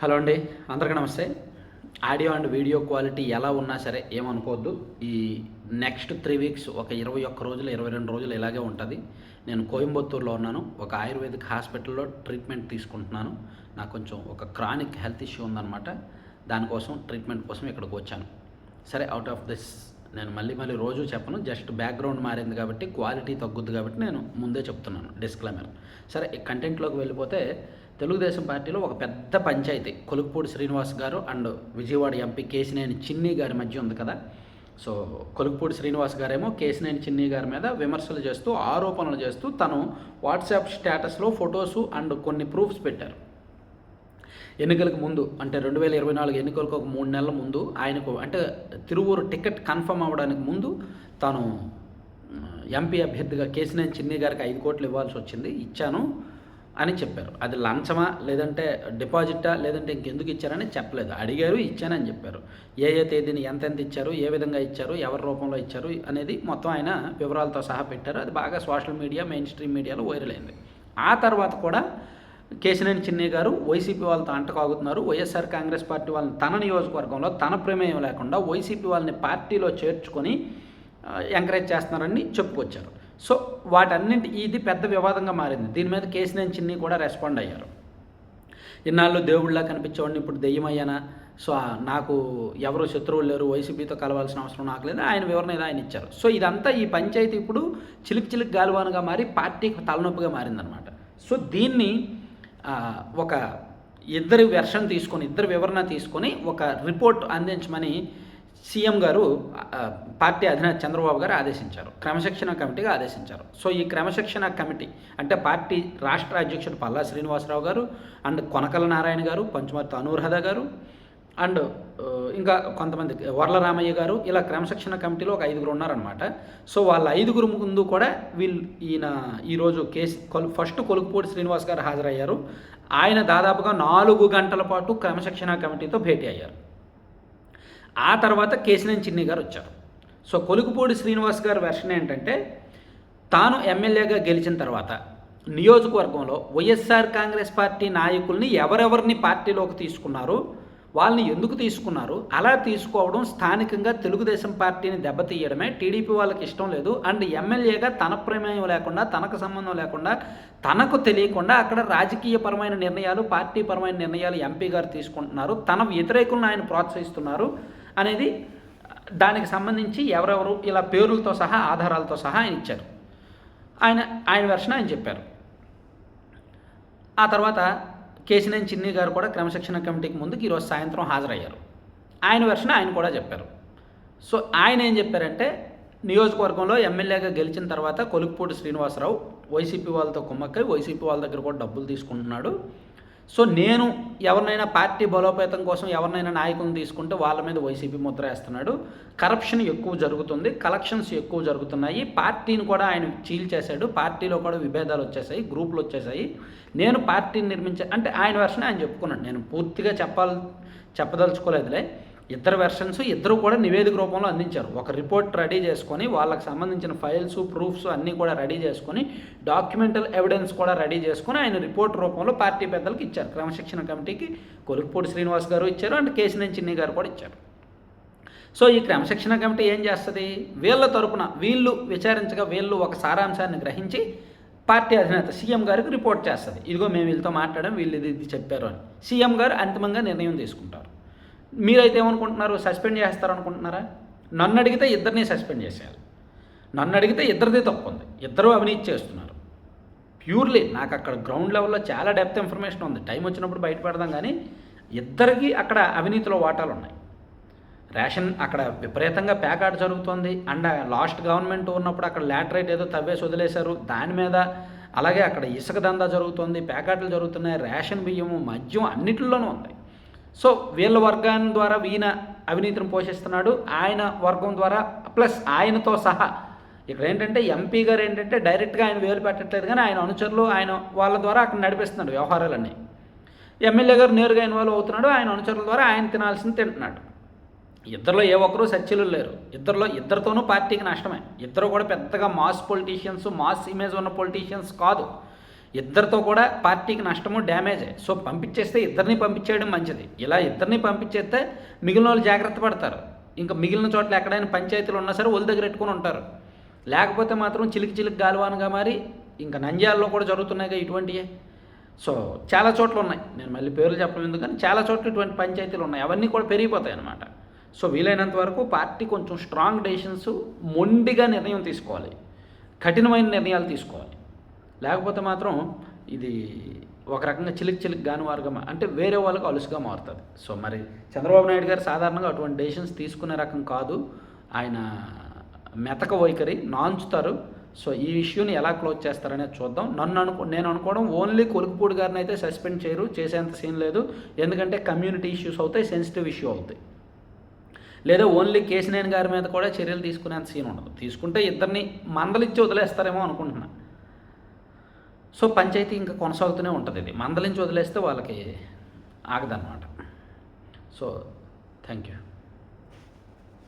Hello అండి అందరికీ నమస్తే. ఆడియో అండ్ వీడియో క్వాలిటీ ఎలా ఉన్నా సరే ఏమనుకోవద్దు. ఈ నెక్స్ట్ త్రీ వీక్స్ ఒక ఇరవై ఒక్క రోజులు ఇరవై రెండు రోజులు ఇలాగే ఉంటుంది. నేను కోయంబత్తూరులో ఉన్నాను. ఒక ఆయుర్వేదిక్ హాస్పిటల్లో ట్రీట్మెంట్ తీసుకుంటున్నాను. నాకు కొంచెం ఒక క్రానిక్ హెల్త్ ఇష్యూ ఉందన్నమాట. దానికోసం ట్రీట్మెంట్ కోసం ఇక్కడికి వచ్చాను. సరే అవుట్ ఆఫ్ దిస్ నేను మళ్ళీ మళ్ళీ రోజు చెప్పను. జస్ట్ బ్యాక్గ్రౌండ్ మారింది కాబట్టి క్వాలిటీ తగ్గుద్ది కాబట్టి నేను ముందే చెప్తున్నాను. డిస్క్లైమర్. సరే ఈ కంటెంట్లోకి వెళ్ళిపోతే తెలుగుదేశం పార్టీలో ఒక పెద్ద పంచాయతీ కొలుకుపూడి శ్రీనివాస్ గారు అండ్ విజయవాడ ఎంపీ కేసినేని చిన్ని గారి మధ్య ఉంది కదా. సో కొలుకుపూడి శ్రీనివాస్ గారేమో కేసినేని చిన్ని గారి మీద విమర్శలు చేస్తూ ఆరోపణలు చేస్తూ తను వాట్సాప్ స్టేటస్లో ఫొటోస్ అండ్ కొన్ని ప్రూఫ్స్ పెట్టారు. ఎన్నికలకు ముందు అంటే రెండు వేల ఇరవై నాలుగు ఎన్నికలకు ఒక మూడు నెలల ముందు ఆయనకు అంటే తిరువూరు టికెట్ కన్ఫర్మ్ అవ్వడానికి ముందు తాను ఎంపీ అభ్యర్థిగా కేసినేని చిన్ని గారికి ఐదు కోట్లు ఇవ్వాల్సి వచ్చింది. ఇచ్చాను. అని చెప్పారు. అది లంచమా లేదంటే డిపాజిటా లేదంటే ఇంకెందుకు ఇచ్చారని చెప్పలేదు. అడిగారు ఇచ్చానని చెప్పారు. ఏ ఏ తేదీని ఎంతెంత ఇచ్చారు ఏ విధంగా ఇచ్చారు ఎవరి రూపంలో ఇచ్చారు అనేది మొత్తం ఆయన వివరాలతో సహా పెట్టారు. అది బాగా సోషల్ మీడియా మెయిన్ స్ట్రీమ్ మీడియాలో వైరల్ అయింది. ఆ తర్వాత కూడా కేశినేని చిన్నయ్య గారు వైసీపీ వాళ్ళతో అంటకాగుతున్నారు. వైఎస్ఆర్ కాంగ్రెస్ పార్టీ వాళ్ళని తన నియోజకవర్గంలో తన ప్రమేయం లేకుండా వైసీపీ వాళ్ళని పార్టీలో చేర్చుకొని ఎంకరేజ్ చేస్తున్నారని చెప్పుకొచ్చారు. సో వాటన్నింటి ఇది పెద్ద వివాదంగా మారింది. దీని మీద కేశినేని చిన్ని కూడా రెస్పాండ్ అయ్యారు. ఇన్నాళ్ళు దేవుళ్ళ కనిపించేవాడిని ఇప్పుడు దెయ్యమయ్యానా? సో నాకు ఎవరు శత్రువులు లేరు వైసీపీతో కలవాల్సిన అవసరం నాకు లేదు ఆయన వివరణ ఏదో ఆయన ఇచ్చారు. సో ఇదంతా ఈ పంచాయతీ ఇప్పుడు చిలిక్ చిలిక్ గాలివానుగా మారి పార్టీకి తలనొప్పిగా మారిందనమాట సో దీన్ని ఒక ఇద్దరి వెర్షన్ తీసుకొని ఇద్దరు వివరణ తీసుకొని ఒక రిపోర్ట్ అందించమని సీఎం గారు పార్టీ అధినేత చంద్రబాబు గారు ఆదేశించారు. క్రమశిక్షణ కమిటీగా ఆదేశించారు. సో ఈ క్రమశిక్షణ కమిటీ అంటే పార్టీ రాష్ట్ర అధ్యక్షుడు పల్లా శ్రీనివాసరావు గారు అండ్ కొనకల నారాయణ గారు పంచమర్తి అనూర్హద గారు అండ్ ఇంకా కొంతమంది వర్ల రామయ్య గారు ఇలా క్రమశిక్షణ కమిటీలో ఒక ఐదుగురు ఉన్నారనమాట సో వాళ్ళ ఐదుగురు ముందు కూడా వీళ్ళు ఈయన ఈరోజు కేసు కొలు ఫస్ట్ కొలుకుపూడి శ్రీనివాస్ గారు హాజరయ్యారు. ఆయన దాదాపుగా నాలుగు గంటల పాటు క్రమశిక్షణ కమిటీతో భేటీ అయ్యారు. ఆ తర్వాత కేశినేని చిన్ని గారు వచ్చారు. సో కొలుకుపూడి శ్రీనివాస్ గారి వెర్షన్ ఏంటంటే తాను ఎమ్మెల్యేగా గెలిచిన తర్వాత నియోజకవర్గంలో వైఎస్ఆర్ కాంగ్రెస్ పార్టీ నాయకుల్ని ఎవరెవరిని పార్టీలోకి తీసుకున్నారు వాళ్ళని ఎందుకు తీసుకున్నారు అలా తీసుకోవడం స్థానికంగా తెలుగుదేశం పార్టీని దెబ్బతీయడమే టీడీపీ వాళ్ళకి ఇష్టం లేదు అండ్ ఎమ్మెల్యేగా తన ప్రమేయం లేకుండా తనకు సంబంధం లేకుండా తనకు తెలియకుండా అక్కడ రాజకీయపరమైన నిర్ణయాలు పార్టీపరమైన నిర్ణయాలు ఎంపీ గారు తీసుకుంటున్నారు తన వ్యతిరేకులను ఆయన ప్రోత్సహిస్తున్నారు అనేది దానికి సంబంధించి ఎవరెవరు ఇలా పేరులతో సహా ఆధారాలతో సహా ఆయన ఇచ్చారు. ఆయన ఆయన వెర్షన్ ఆయన చెప్పారు. ఆ తర్వాత కేశినేని చిన్ని గారు కూడా క్రమశిక్షణ కమిటీకి ముందుకు ఈరోజు సాయంత్రం హాజరయ్యారు. ఆయన వెర్షన్ ఆయన కూడా చెప్పారు. సో ఆయన ఏం చెప్పారంటే నియోజకవర్గంలో ఎమ్మెల్యేగా గెలిచిన తర్వాత కొలుక్పూటి శ్రీనివాసరావు వైసీపీ వాళ్ళతో కుమ్మక్కై వైసీపీ వాళ్ళ దగ్గర కూడా డబ్బులు తీసుకుంటున్నాడు. సో నేను ఎవరినైనా పార్టీ బలోపేతం కోసం ఎవరినైనా నాయకులను తీసుకుంటే వాళ్ళ మీద వైసీపీ ముద్ర వేస్తున్నాడు. కరప్షన్ ఎక్కువ జరుగుతుంది కలెక్షన్స్ ఎక్కువ జరుగుతున్నాయి. పార్టీని కూడా ఆయన చీల్చేశాడు పార్టీలో కూడా విభేదాలు వచ్చేసాయి గ్రూపులు వచ్చేసాయి. నేను పార్టీని నిర్మించే అంటే ఆయన వెర్షన్ ఆయన చెప్పుకున్నాడు. నేను పూర్తిగా చెప్పాలి చెప్పదలుచుకోలేదులే. ఇద్దరు వెర్షన్స్ ఇద్దరు కూడా నివేదిక రూపంలో అందించారు. ఒక రిపోర్ట్ రెడీ చేసుకొని వాళ్ళకి సంబంధించిన ఫైల్స్ ప్రూఫ్స్ అన్నీ కూడా రెడీ చేసుకొని డాక్యుమెంటల్ ఎవిడెన్స్ కూడా రెడీ చేసుకొని ఆయన రిపోర్ట్ రూపంలో పార్టీ పెద్దలకు ఇచ్చారు. క్రమశిక్షణ కమిటీకి కొలుకుపూడి శ్రీనివాస్ గారు ఇచ్చారు అండ్ కేసినేని చిన్ని గారు కూడా ఇచ్చారు. సో ఈ క్రమశిక్షణ కమిటీ ఏం చేస్తుంది? వీళ్ళ తరపున వీళ్ళు విచారించగా వీళ్ళు ఒక సారాంశాన్ని గ్రహించి పార్టీ అధినేత సీఎం గారికి రిపోర్ట్ చేస్తుంది. ఇదిగో మేము వీళ్ళతో మాట్లాడడం వీళ్ళు ఇది ఇది చెప్పారు అని. సీఎం గారు అంతిమంగా నిర్ణయం తీసుకుంటారు. మీరైతే ఏమనుకుంటున్నారు? సస్పెండ్ చేస్తారు అనుకుంటున్నారా నన్ను అడిగితే ఇద్దరిని సస్పెండ్ చేసేయాలి. నన్ను అడిగితే ఇద్దరిదే తప్పు ఉంది ఇద్దరు అవినీతి చేస్తున్నారు. ప్యూర్లీ నాకు అక్కడ గ్రౌండ్ లెవెల్లో చాలా డెప్త్ ఇన్ఫర్మేషన్ ఉంది. టైం వచ్చినప్పుడు బయటపడదాం కానీ ఇద్దరికి అక్కడ అవినీతిలో వాటాలు ఉన్నాయి. రేషన్ అక్కడ విపరీతంగా ప్యాకాట్ జరుగుతుంది. అండ్ లాస్ట్ గవర్నమెంట్ ఉన్నప్పుడు అక్కడ ల్యాటరైట్ ఏదో తవ్వేసి వదిలేశారు. దాని మీద అలాగే అక్కడ ఇసుక దందా జరుగుతుంది. ప్యాకాట్లు జరుగుతున్నాయి. రేషన్ బియ్యము మద్యం అన్నిటిలోనూ ఉంది. సో వీళ్ళ వర్గాన్ని ద్వారా ఈయన అవినీతిని పోషిస్తున్నాడు. ఆయన వర్గం ద్వారా ప్లస్ ఆయనతో సహా ఇక్కడ ఏంటంటే ఎంపీ గారు ఏంటంటే డైరెక్ట్గా ఆయన వేలు పెట్టట్లేదు కానీ ఆయన అనుచరులు ఆయన వాళ్ళ ద్వారా అక్కడ నడిపిస్తున్నాడు వ్యవహారాలన్నీ. ఎమ్మెల్యే గారు నేరుగా ఇన్వాల్వ్ అవుతున్నాడు ఆయన అనుచరుల ద్వారా ఆయన తినాల్సింది తింటున్నాడు. ఇద్దరిలో ఏ ఒక్కరూ సత్యులు లేరు. ఇద్దరిలో ఇద్దరితోనూ పార్టీకి నష్టమే. ఇద్దరు కూడా పెద్దగా మాస్ పొలిటీషియన్స్ మాస్ ఇమేజ్ ఉన్న పొలిటీషియన్స్ కాదు. ఇద్దరితో కూడా పార్టీకి నష్టము డ్యామేజే. సో పంపించేస్తే ఇద్దరిని పంపించేయడం మంచిది. ఇలా ఇద్దరిని పంపించేస్తే మిగిలిన వాళ్ళు జాగ్రత్త పడతారు. ఇంకా మిగిలిన చోట్ల ఎక్కడైనా పంచాయతీలు ఉన్నా సరే ఒళ్ళు దగ్గర పెట్టుకొని ఉంటారు. లేకపోతే మాత్రం చిలికి చిలికి గాలివానగా మారి ఇంకా నంద్యాలలో కూడా జరుగుతున్నాయిగా ఇటువంటివే సో చాలా చోట్ల ఉన్నాయి. నేను మళ్ళీ పేర్లు చెప్పడం ఎందుకని చాలా చోట్ల ఇటువంటి పంచాయతీలు ఉన్నాయి. అవన్నీ కూడా పెరిగిపోతాయి అన్నమాట. సో వీలైనంత వరకు పార్టీ కొంచెం స్ట్రాంగ్ డెసిషన్స్ మొండిగా నిర్ణయం తీసుకోవాలి. కఠినమైన నిర్ణయాలు తీసుకోవాలి. లేకపోతే మాత్రం ఇది ఒక రకంగా చిలిక్ చిలిక్ గాని వారుగా అంటే వేరే వాళ్ళకు అలుసుగా మారుతుంది. సో మరి చంద్రబాబు నాయుడు గారు సాధారణంగా అటువంటి డెసిషన్స్ తీసుకునే రకం కాదు. ఆయన మెతక వైఖరి నాంచుతారు. సో ఈ ఇష్యూని ఎలా క్లోజ్ చేస్తారనేది చూద్దాం. నన్ను అనుకో నేను అనుకోవడం ఓన్లీ కొలుకుపూడి గారిని అయితే సస్పెండ్ చేయరు చేసేంత సీన్ లేదు. ఎందుకంటే కమ్యూనిటీ ఇష్యూస్ అవుతాయి సెన్సిటివ్ ఇష్యూ అవుతాయి. లేదా ఓన్లీ కేసినేని గారి మీద కూడా చర్యలు తీసుకునేంత సీన్ ఉండదు. తీసుకుంటే ఇద్దరిని మందలిచ్చి వదిలేస్తారేమో అనుకుంటున్నాను సో పంచాయతీ ఇంకా కొనసాగుతూనే ఉంటుంది ఇది. మందలించి వదిలేస్తే వాళ్ళకి ఆగదన్నమాట. So thank you